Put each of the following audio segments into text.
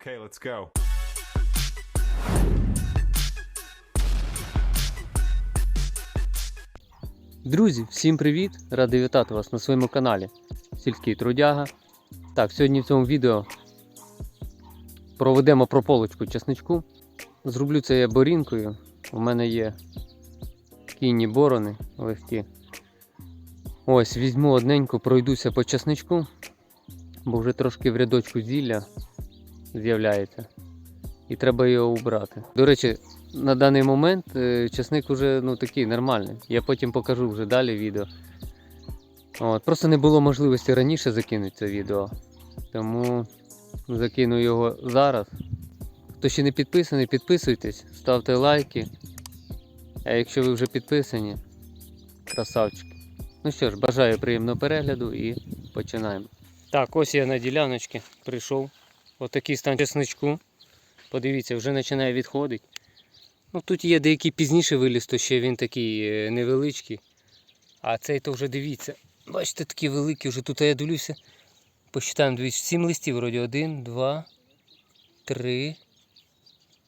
Okay, let's go. Друзі, всім привіт! Радий вітати вас на своєму каналі Сільський Трудяга. Так, сьогодні в цьому відео проведемо прополочку чесничку. Зроблю це я борінкою. У мене є кінні борони легкі. Ось, візьму одненько, пройдуся по чесничку, бо вже трошки в рядочку зілля з'являється. І треба його убрати. До речі, на даний момент е, часник вже ну, такий нормальний. Я потім покажу вже далі відео. От, просто не було можливості раніше закинути це відео. Тому закину його зараз. Хто ще не підписаний, підписуйтесь, ставте лайки. А якщо ви вже підписані, красавчики. Ну що ж, бажаю приємного перегляду і починаємо. Так, ось я на діляночці прийшов. Отакий стан чесничку. Подивіться, вже починає відходити. Ну, тут є деякий пізніше виліз, то ще він такий е, невеличкий. А цей то вже дивіться. Бачите, такі великі, вже тут я дивлюся. Посчитаємо, дивіться, 7 листів вроді. 1, 2, 3,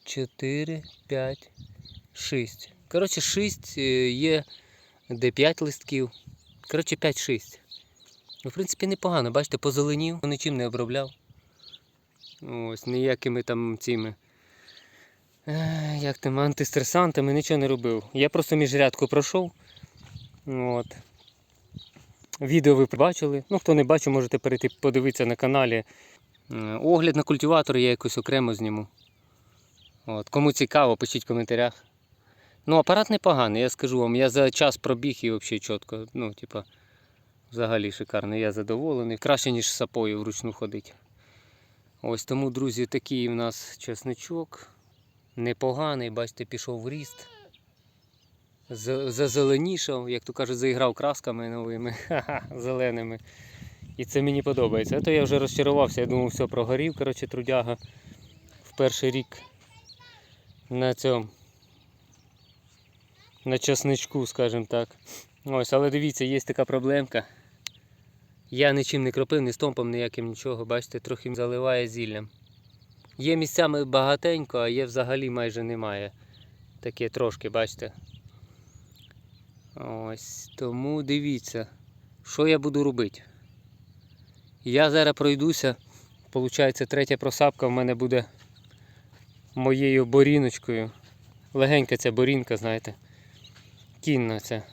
4, 5, 6. Коротше, 6 є де 5 листків. Коротше, 5-6. Ну, в принципі, непогано, бачите, позеленів, нічим не обробляв. Ось, ніякими там цими. Як там антистресантами нічого не робив. Я просто міжрядку пройшов. От. Відео ви побачили. Ну, хто не бачив, можете перейти подивитися на каналі. Е, Огляд на культиватор я якось окремо зніму. От. Кому цікаво, пишіть в коментарях. Ну, апарат непоганий, я скажу вам. Я за час пробіг і взагалі чітко. Ну, типа, взагалі шикарний. Я задоволений. Краще, ніж сапою вручну ходити. Ось тому, друзі, такий у нас чесничок непоганий, бачите, пішов в ріст. Зазеленішав, як то кажуть, заіграв красками новими, зеленими. І це мені подобається. А то я вже розчарувався, я думав, все прогорів, коротше, трудяга в перший рік на цьому. На часничку, скажімо так. Ось, але дивіться, є така проблемка. Я нічим не кропив, ні стомпом ніяким нічого, бачите, трохи заливає зіллям. Є місцями багатенько, а є взагалі майже немає. Таке трошки, бачите. Ось, тому дивіться, що я буду робити. Я зараз пройдуся. Получається, третя просапка в мене буде моєю боріночкою. Легенька ця борінка, знаєте. Кінна ця.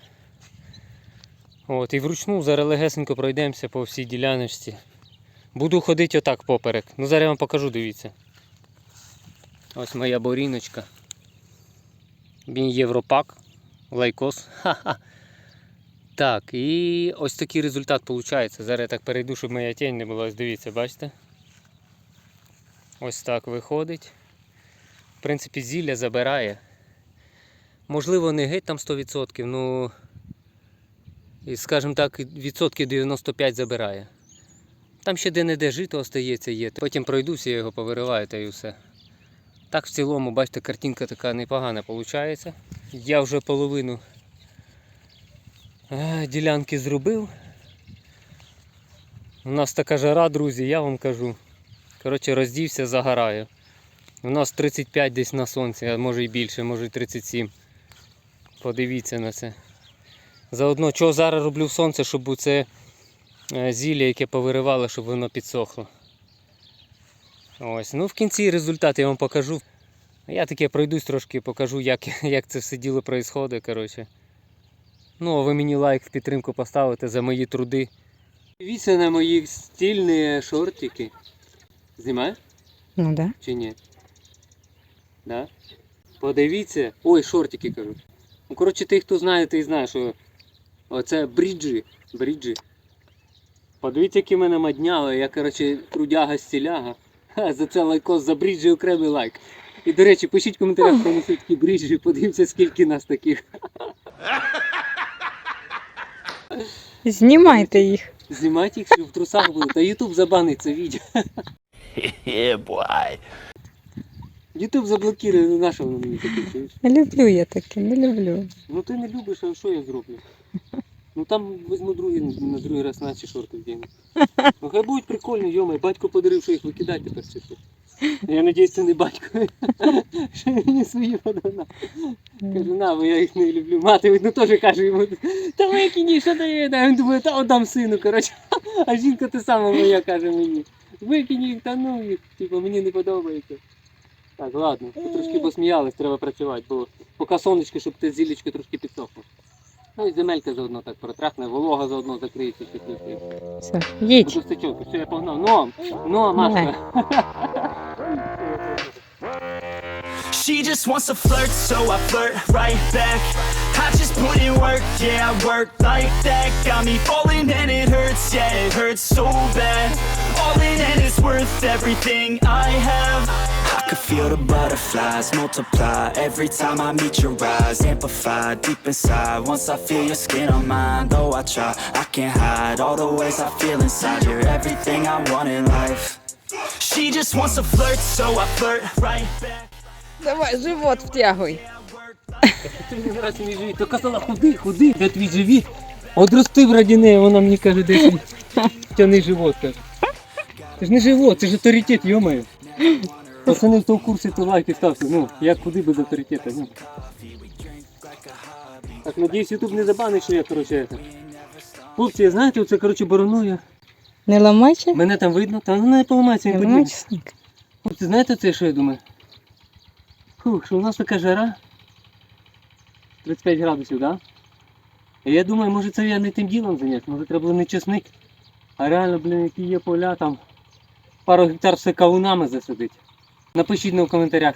От, і вручну зараз легесенько пройдемося по всій діляночці. Буду ходити отак поперек. Ну зараз я вам покажу, дивіться. Ось моя боріночка. Він Європак. Лайкос. Ха-ха. Так, і ось такий результат виходить. Зараз я так перейду, щоб моя тінь не була. Ось дивіться, бачите? Ось так виходить. В принципі, зілля забирає. Можливо, не геть там 100%, ну і, скажімо так, відсотків 95 забирає. Там ще де-не-де жито остається є. Потім пройдуся, я його повириваю та і все. Так в цілому, бачите, картинка така непогана виходить. Я вже половину е, ділянки зробив. У нас така жара, друзі, я вам кажу. Коротше, роздівся, загораю. У нас 35 десь на сонці, а може і більше, може і 37. Подивіться на це. Заодно, чого зараз роблю в сонце, щоб це зілля, яке повиривало, щоб воно підсохло. Ось, ну в кінці результат я вам покажу. Я таке пройдусь трошки, покажу, як, як це все діло відбувається. Коротше. Ну, а ви мені лайк в підтримку поставите за мої труди. Дивіться на мої стильні шортики. Знімаєш Ну да. чи ні? Да? Подивіться. Ой, шортики кажу. Ну, коротше, ти, хто знає, той знає, що оце бріджі. Бріджі. Подивіться, які мене мадняли. Я, коротше, трудяга стіляга. Ха, за це лайкос за бріджі окремий лайк. І, до речі, пишіть в коментарях, кому що такі бріджі, подивіться, скільки нас таких. Знімайте їх. Знімайте їх, що в трусах були. Та Ютуб забанить це відео. Ютуб заблокує, ну на що воно мені таке чуєш? Не люблю я таке, не люблю. Ну ти не любиш, а що я зроблю? Ну там візьму другий, на другий раз наші шорти вдягну. Ну хай будуть прикольні, йома, батько подарив, що їх викидати тепер чи що. Я надіюсь, це не батько. Що мені свої подана. Кажу, на, бо я їх не люблю. Мати, видно, теж каже йому, та викині, що дає? А він думає, та отдам сину, коротше. А жінка те саме моя каже мені. Викинь їх, та ну їх, типу, мені не подобається. Так, ладно, тут трошки посміялись, треба працювати, бо поки сонечко, щоб те зілечко трошки підсохло. Ну і земелька заодно так протрахне, волога заодно закриється чуть-чуть. Все, їдь. Буду стачок, все, я погнав. Ну, ну, Машка. She just wants to flirt, so I flirt right back. I just put in work, yeah, I work like that. Got me falling and it hurts, yeah, it hurts so bad. All in and it's worth everything I have. I could feel the butterflies multiply every time I meet your eyes. Amplify deep inside. Once I feel your skin on mine, though I try, I can't hide all the ways I feel inside. You're everything I want in life. She just wants to flirt, so I flirt right back. Давай, живот втягуй. Ти мені зараз мій живіт. То казала, худи, худи, де твій живіт. От рости в радіне, вона мені каже, де твій тяний живот, каже. Це ж не живот, це ж авторитет, йомаю. Пацани, хто в курсі, то лайки ставте. Ну, як куди без авторитета, ну. Так, надіюсь, ютуб не забанить, що я, коротше, це. Хлопці, знаєте, оце, коротше, боронує. Не ламайся? Мене там видно, та ну не поламається, Не він ламай подібне. чесник. Хлопці, знаєте це, що я думаю? Фух, що у нас така жара. 35 градусів, так? Да? І я думаю, може це я не тим ділом зайнявся, може треба було не чесник, а реально, блін, які є поля там. Пару гектар все кавунами засадить. Напишіть на в коментарях.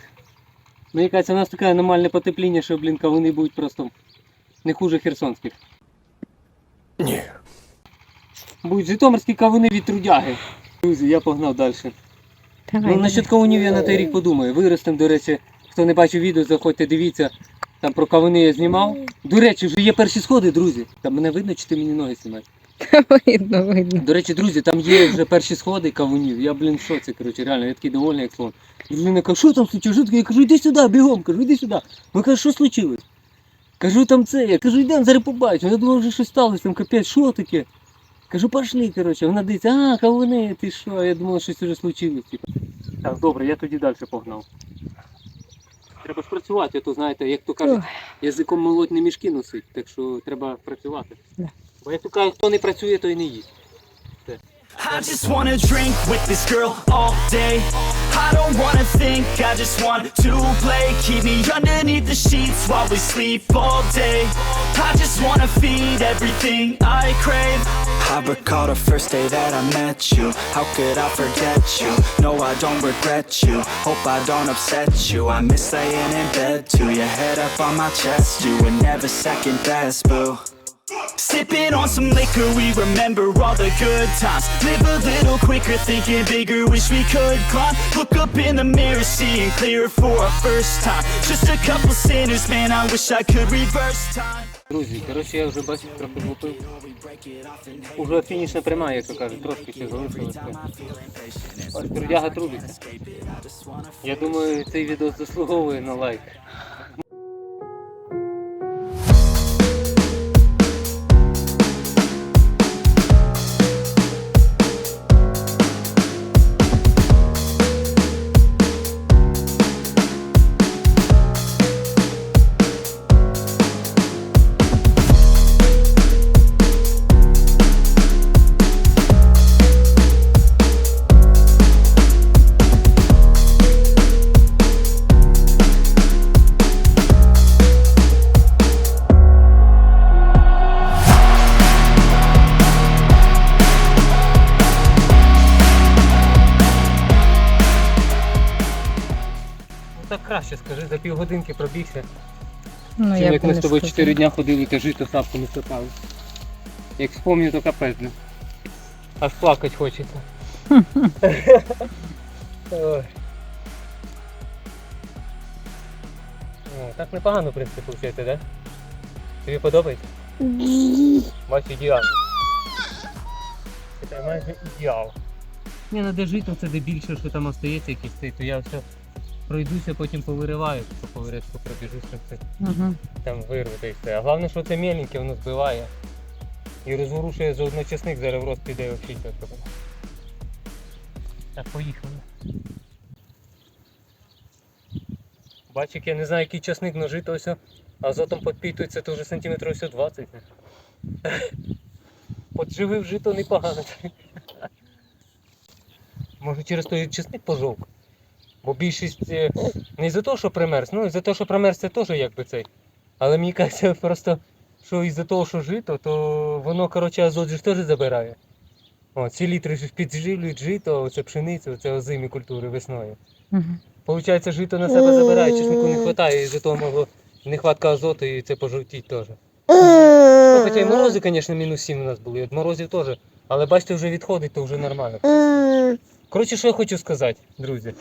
Мені кажеться, у нас таке аномальне потепління, що, блін, кавуни будуть просто не хуже херсонських. Ні. Будуть житомирські кавуни від трудяги. Друзі, я погнав далі. Давай. Ну, насчет кавунів я на той рік подумаю. Виростем, до речі, хто не бачив відео, заходьте, дивіться. Там про кавуни я знімав. До речі, вже є перші сходи, друзі. Там мене видно, чи ти мені ноги знімаєш? Видно, видно. До речі, друзі, там є вже перші сходи кавунів. Я, блін, в шоці, коротше, реально, я такий довольний, як слон. Дружина каже, що там случилось? Я кажу, іди сюди, бігом, кажу, іди сюди. Вона каже, що случилось? Кажу, там це. Я кажу, йдемо, зараз побачимо. Я думав, вже щось сталося, там капець, що таке? Кажу, пошли, коротше. Вона дивиться, а, кавуни, ти що? Я думала, щось вже случилось. Типу. Так, добре, я тоді далі погнав. Треба ж працювати, а то знаєте, як то кажуть, язиком молоть не мішки носить, так що треба працювати. Да. Бо як то кажуть, хто не працює, той не їсть. I just wanna drink with this girl all day. I don't wanna think, I just want to play. Keep me underneath the sheets while we sleep all day. I just wanna feed everything I crave. I recall the first day that I met you. How could I forget you? No, I don't regret you. Hope I don't upset you. I miss laying in bed too. Your head up on my chest. You were never second best, boo. Sipping on some liquor, we remember all the good times. Live a little quicker, thinking bigger, wish we could climb. Look up in the mirror, seeing clear for our first time. Just a couple sinners, man, I wish I could reverse time. Друзі, коротше, я вже бачив, трохи влупив. Уже фінішна пряма, як то кажуть, трошки ще залишилося. Ось трудяга трудиться. Я думаю, цей відео заслуговує на лайк. За півгодинки пробігся. Ну, Чим я як ми з тобою 4 дня ходили, та жито сапку не сапали. Як вспомню, то капець. ну. Аж плакать хочеться. Ой. О, Так непогано, в принципі, виходить, так? Да? Тобі подобається? Майже ідеально. Це майже ідеал. Ні, ну де жито, це де більше, що там остається якийсь цей, то я все пройдуся, потім повириваю, то по вирізку пробіжуся все Мгм. там вирвати і все. А головне, що це меленьке, воно збиває. І розворушує за одночасник, зараз в рост піде взагалі чітко. Так, поїхали. Бачиш, як я не знаю, який часник ножи, то ось азотом підпитується, то вже сантиметрів ось 20. Подживив жито непогано. Може через той часник пожовк. Бо більшість е, не із-за того, що примерз, ну із-за того, що примерз це теж якби цей. Але мені кажеться просто, що із-за того, що жито, то воно, коротше, азот же теж забирає. О, ці літри ж підживлюють жито, оце пшеницю, це озимі культури весною. Мгм. Получається, жито на себе забирає, чеснику не вистачає, і з того могло нехватка азоту і це пожовтіть теж. Ну, хоча й морози, звісно, мінус 7 у нас були, від морозів теж. Але бачите, вже відходить, то вже нормально. Коротше, що я хочу сказати, друзі.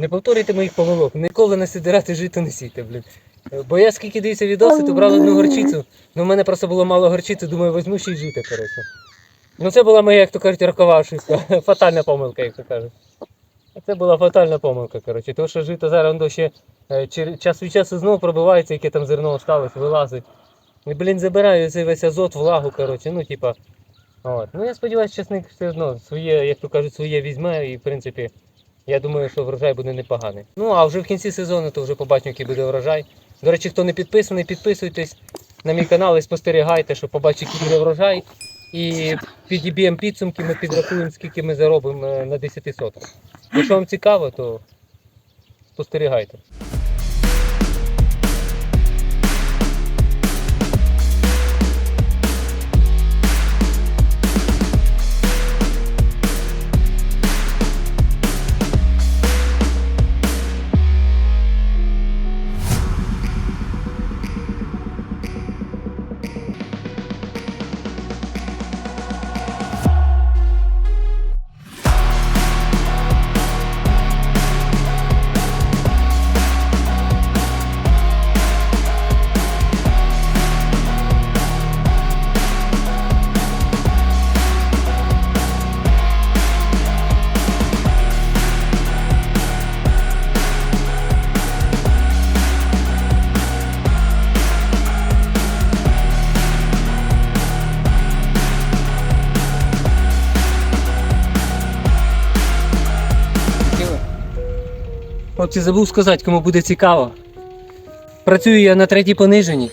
Не повторюйте моїх помилок. Ніколи на сидирати жито не сійте, блін. Бо я скільки дивився відоси, то брав одну горчицю. Ну в мене просто було мало горчиці, думаю, візьму ще й жити, коротше. Ну це була моя, як то кажуть, рокова ошибка. Фатальна помилка, як то кажуть. Це була фатальна помилка, коротше. Тому що жито зараз воно ще е, час від часу знову пробивається, яке там зерно осталось, вилазить. І, блін, забираю цей весь азот, влагу, коротше, ну, типа. От. Ну я сподіваюся, часник все одно своє, як то кажуть, своє візьме і в принципі. Я думаю, що врожай буде непоганий. Ну а вже в кінці сезону то вже побачимо, який буде врожай. До речі, хто не підписаний, підписуйтесь на мій канал і спостерігайте, щоб побачити, який буде врожай. І підіб'ємо підсумки, ми підрахуємо, скільки ми заробимо е, на 10 соток. Якщо вам цікаво, то спостерігайте. Хлопці, забув сказати, кому буде цікаво. Працюю я на третій пониженні.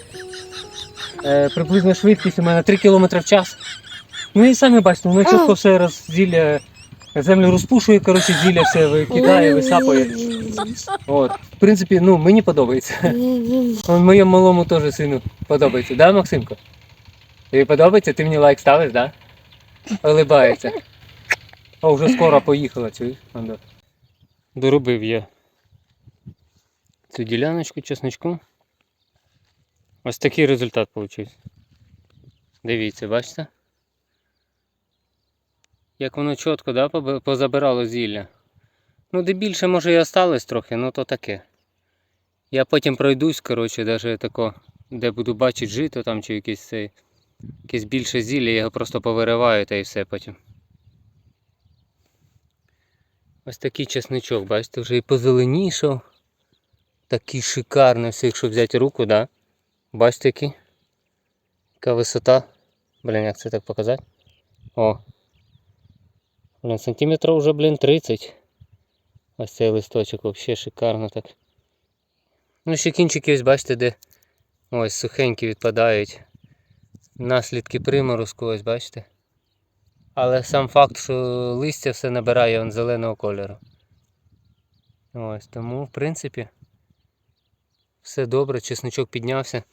Е, приблизно швидкість у мене 3 км в час. Ну і самі бачите, воно чітко все розділля, землю розпушує, коротше, зілля все викидає, висапує. От. В принципі, ну, мені подобається. Вон Моєму малому теж сину подобається, да, Максимко? Тобі подобається? Ти мені лайк ставиш, да? Улибається. О, вже скоро поїхала, чуєш? Он Доробив я цю діляночку чесночку. Ось такий результат вийшов. Дивіться, бачите? Як воно чітко да, позабирало зілля. Ну, де більше може і осталось трохи, ну то таке. Я потім пройдусь, коротше, даже тако, де буду бачити жито там чи якесь цей, якесь більше зілля, я його просто повириваю та і все потім. Ось такий чесничок, бачите, вже і позеленішав. Такий шикарний, все, якщо взяти руку, да? Бачите який? Яка висота. Блін, як це так показати? О. Блін, сантиметрів вже, блін, 30. Ось цей листочок взагалі шикарно так. Ну, ще кінчики ось бачите, де ось сухенькі відпадають. Наслідки приморозку, ось бачите. Але сам факт, що листя все набирає он зеленого кольору. Ось, тому, в принципі, все добре, чесничок піднявся.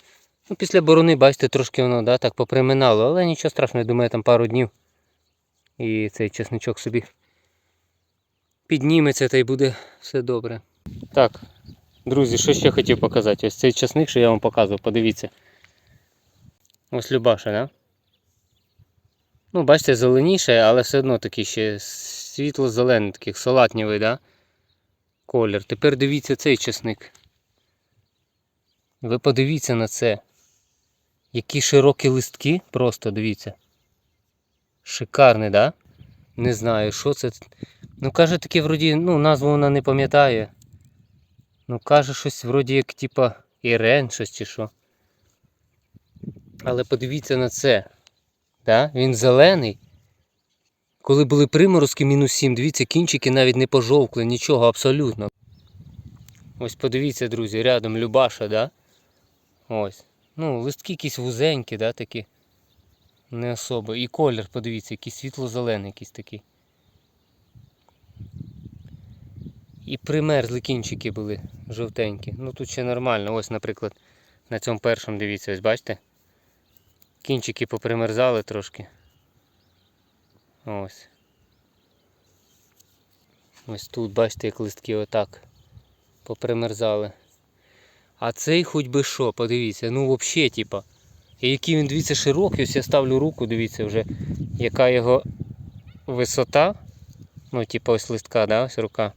Ну, після борони, бачите, трошки воно да, так поприминало, але нічого страшного, я думаю, там пару днів. І цей чесничок собі підніметься та й буде все добре. Так, друзі, що ще хотів показати? Ось цей часник, що я вам показував, подивіться. Ось Любаша, да? Ну, бачите, зеленіше, але все одно такий ще світло-зелений, такий салатнівий, да? колір. Тепер дивіться цей часник. Ви подивіться на це. Які широкі листки, просто дивіться. Шикарний, да? Не знаю, що це. Ну, каже, таке вроді, ну, назву вона не пам'ятає. Ну, каже, щось вроді як типа Ірен, щось чи що. Але подивіться на це. Да? Він зелений. Коли були приморозки мінус 7, дивіться, кінчики навіть не пожовкли, нічого абсолютно. Ось подивіться, друзі, рядом Любаша, да? Ось. Ну, листки якісь вузенькі, да, такі. Не особо. І колір, подивіться, який світло-зелений якийсь такий. І примерзли кінчики були жовтенькі. Ну тут ще нормально. Ось, наприклад, на цьому першому дивіться, ось бачите? Кінчики попримерзали трошки. Ось. Ось тут, бачите, як листки отак попримерзали. А цей хоч би що, подивіться, ну взагалі, типа. І який він, дивіться, широкий, ось я ставлю руку, дивіться вже, яка його висота. Ну, типа ось листка, да, ось рука.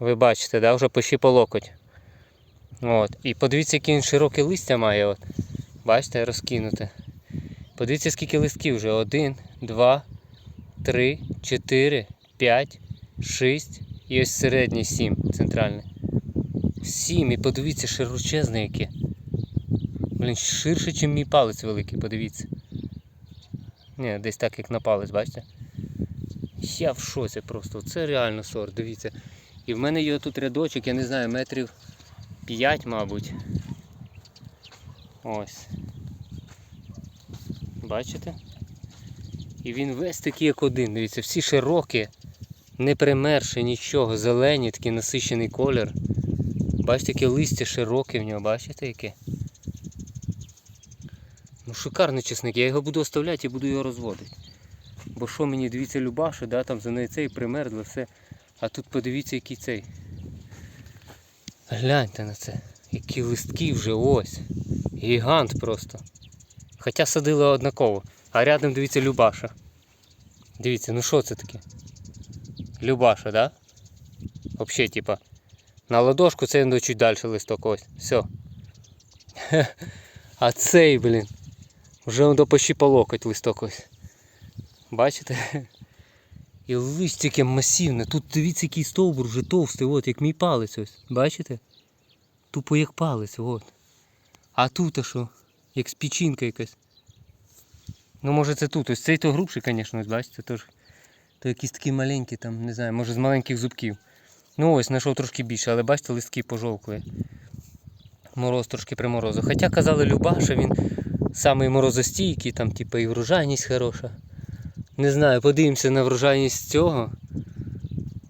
Ви бачите, да, вже почти по локоть. От. І подивіться, який він широке листя має. От. Бачите, розкинуте. Подивіться, скільки листків вже. Один, два, три, чотири, п'ять, шість. І ось середній сім центральний. Сім. І подивіться, широчезне яке. Блін, ширше, ніж мій палець великий, подивіться. Ні, десь так як на палець, бачите? Я в шоці просто. Це реально сорт, дивіться. І в мене є тут рядочок, я не знаю, метрів 5, мабуть. Ось. Бачите? І він весь такий як один. Дивіться, всі широкі, не примерші нічого, зелені, такий насичений колір. Бачите, яке листя широке в нього, бачите яке? Ну шикарний чесник, я його буду оставляти і буду його розводити. Бо що мені, дивіться, Любаша, да, там за неї цей примерзло, все. А тут подивіться, який цей. Гляньте на це. Які листки вже ось. Гігант просто. Хоча садили однаково. А рядом дивіться Любаша. Дивіться, ну що це таке? Любаша, да? Взагалі, типа. На ладошку це ну, чуть далі листок ось. Все. А цей, блін. Вже он до почти по локоть листок ось. Бачите? І листяке масивне. Тут дивіться, який стовбур вже товстий, от як мій палець ось. Бачите? Тупо як палець, от. А тут а що? Як спічинка якась. Ну може це тут. Ось цей то грубший, звісно, бачите, тож. То якісь такі маленькі там, не знаю, може з маленьких зубків. Ну ось, знайшов трошки більше, але бачите, листки пожовкли. Мороз трошки приморозив. Хоча казали Любаша, він самий морозостійкий, там, типу, і врожайність хороша. Не знаю, подивимося на врожайність цього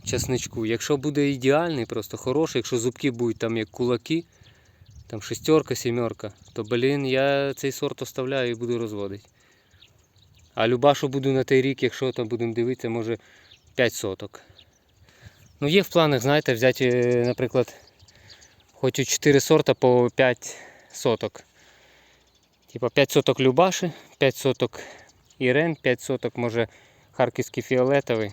часничку. Якщо буде ідеальний, просто хороший, якщо зубки будуть там як кулаки, там шестерка, сімерка, то блін, я цей сорт оставляю і буду розводити. А Любашу буду на той рік, якщо там будемо дивитися, може 5 соток. Ну є в планах, знаєте, взяти, е, наприклад, хочу 4 сорта по 5 соток. Типа 5 соток Любаші, 5 соток Ірен, 5 соток, може харківський фіолетовий.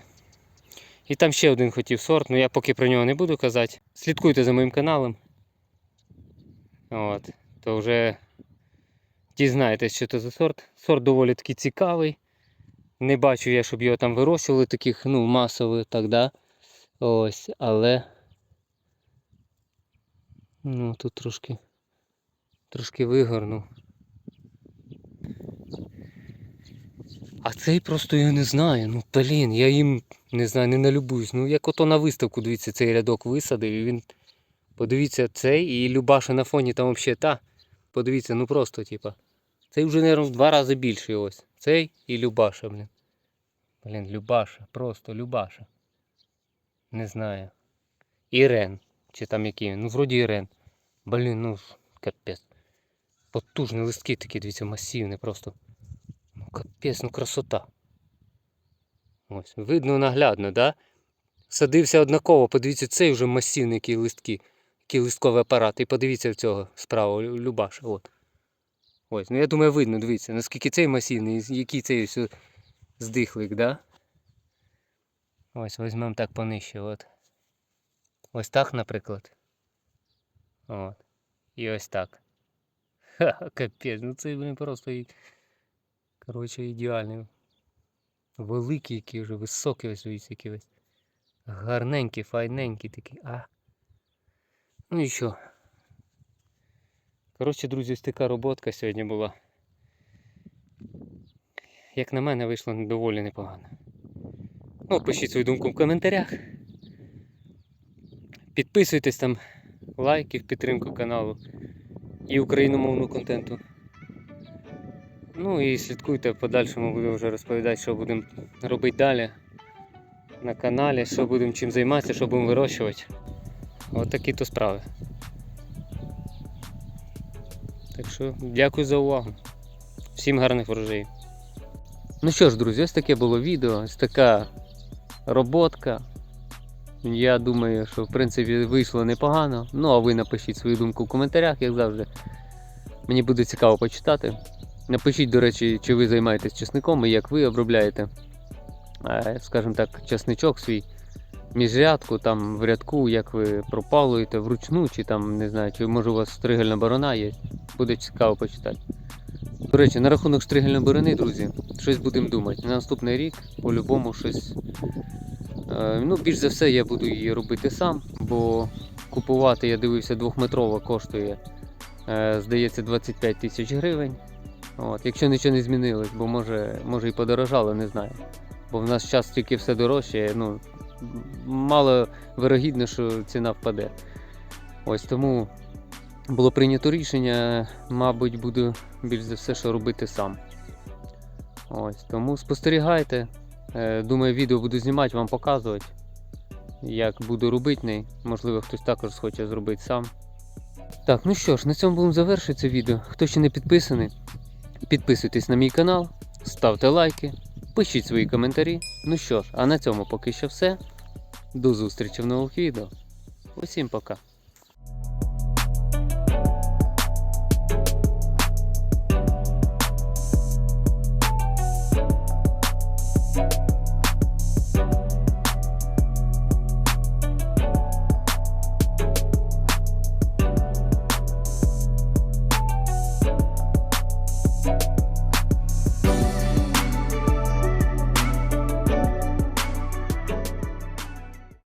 І там ще один хотів сорт, але я поки про нього не буду казати. Слідкуйте за моїм каналом. От, то вже дізнаєтесь, що це за сорт. Сорт доволі таки цікавий. Не бачу я, щоб його там вирощували таких, ну, масових, так, да? Ось, але. Ну, тут трошки. Трошки вигорнув. А цей просто я не знаю. Ну блін, я їм не знаю, не налюбуюсь. Ну як ото на виставку, дивіться, цей рядок висадив і він. Подивіться цей і Любаша на фоні там взагалі та. Подивіться, ну просто, типа. Цей вже, мабуть, в два рази більший ось. Цей і Любаша, блін. Блін, Любаша, просто Любаша. Не знаю. Ірен. Чи там який? Ну, вроді Ірен. Блін, ну капець. Потужні листки такі, дивіться, масивні просто. Ну капець, ну красота. Ось, видно наглядно, да? Садився однаково, подивіться, цей вже масивний який листки, який листковий апарат. І подивіться в цього справа, Лю- Любаша. От. Ось, ну я думаю, видно, дивіться, наскільки цей масивний, який цей ось здихлик, да? Ось візьмемо так понижче, от. Ось так, наприклад. От. І ось так. Ха, капець, ну це блін, просто коротше ідеальний. Великий який вже, високий ось дивіться, який весь. Гарненький, файненький такий. А. Ну і що? Коротше, друзі, ось така роботка сьогодні була. Як на мене, вийшло доволі непогано. Ну, пишіть свою думку в коментарях. Підписуйтесь там лайки в підтримку каналу і україномовного контенту. Ну і слідкуйте, в подальшому буду вже розповідати, що будемо робити далі на каналі, що будемо чим займатися, що будемо вирощувати. От такі то справи. Так що дякую за увагу. Всім гарних врожаїв. Ну що ж, друзі, ось таке було відео, ось така роботка. Я думаю, що в принципі вийшло непогано. Ну а ви напишіть свою думку в коментарях, як завжди. Мені буде цікаво почитати. Напишіть, до речі, чи ви займаєтесь чесником і як ви обробляєте, е, скажімо так, чесничок свій міжрядку, там в рядку, як ви пропалуєте вручну, чи там не знаю, чи може у вас стригельна борона є. Буде цікаво почитати. До речі, на рахунок штригельної борони, друзі, щось будемо думати. На наступний рік по-любому щось. Е, ну, більш за все, я буду її робити сам, бо купувати, я дивився, двохметрова коштує, е, здається, 25 тисяч гривень. От, якщо нічого не змінилось, бо може, може і подорожало, не знаю. Бо в нас час тільки все дорожче, ну, мало вирогідно, що ціна впаде. Ось тому було прийнято рішення, мабуть, буду більш за все, що робити сам. Ось, тому спостерігайте. Е, Думаю, відео буду знімати, вам показувати, як буду робити. Можливо, хтось також схоче зробити сам. Так, ну що ж, на цьому будемо завершити це відео. Хто ще не підписаний, підписуйтесь на мій канал, ставте лайки, пишіть свої коментарі. Ну що ж, а на цьому поки що все. До зустрічі в нових відео. Усім пока.